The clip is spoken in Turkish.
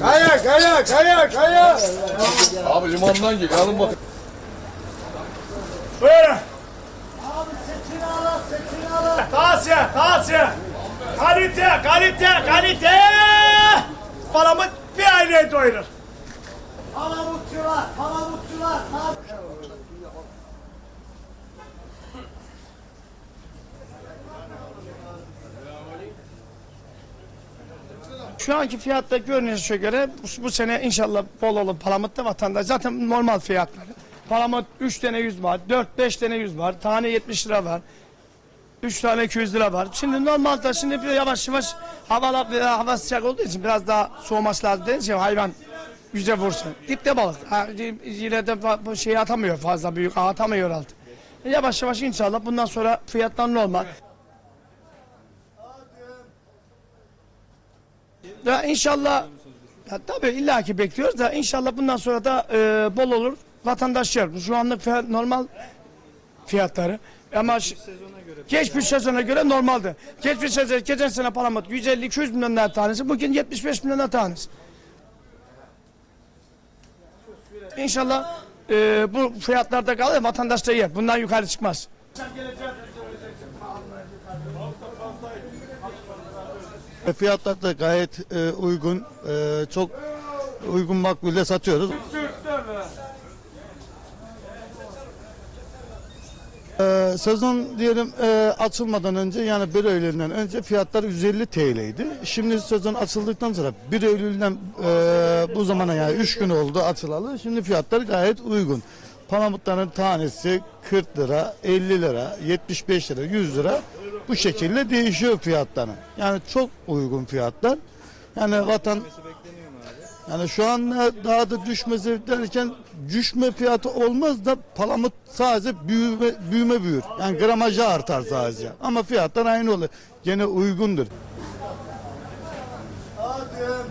Kaya kaya kaya kaya. Abi limandan gel alın bak. Buyurun. Taze, taze. Kalite, kalite, kalite. Palamut bir aileyi doyurur. Palamutçular, palamutçular. Şu anki fiyatta görünüşe göre bu, bu sene inşallah bol olur palamutta vatandaş. Zaten normal fiyatları. Palamut 3 tane 100 var, 4-5 tane 100 var, tane 70 lira var. 3 tane 200 lira var. Şimdi normalde şimdi bir yavaş yavaş havalar hava sıcak olduğu için biraz daha soğuması lazım değil için hayvan yüze vursun. Dipte balık. Ha, yine de şeyi atamıyor fazla büyük atamıyor altı. Yavaş yavaş inşallah bundan sonra fiyatlar normal. Da inşallah ya tabii illaki bekliyoruz da inşallah bundan sonra da e, bol olur. Vatandaşlar şu anlık fiyat- normal fiyatları ama ş- geçmiş sezona göre normaldi. Geçmiş sezon geçen sene palamut 150-200 milyon lira tanesi bugün 75 milyon lira tanesi. İnşallah e, bu fiyatlarda kalır vatandaş da yer. Bundan yukarı çıkmaz. E, Fiyatlar da gayet e, uygun. E, çok uygun makbulle satıyoruz. E, sezon diyelim e, açılmadan önce yani 1 Eylül'den önce fiyatlar 150 TL'ydi. Şimdi sezon açıldıktan sonra 1 Eylül'den e, bu zamana yani 3 gün oldu açılalı. Şimdi fiyatlar gayet uygun. Palamutların tanesi 40 lira, 50 lira, 75 lira, 100 lira bu şekilde değişiyor fiyatları. Yani çok uygun fiyatlar. Yani vatan yani şu an daha da düşmesi derken düşme fiyatı olmaz da palamut sadece büyüme, büyüme büyür. Yani gramajı artar sadece. Ama fiyatlar aynı olur. Gene uygundur. Adem.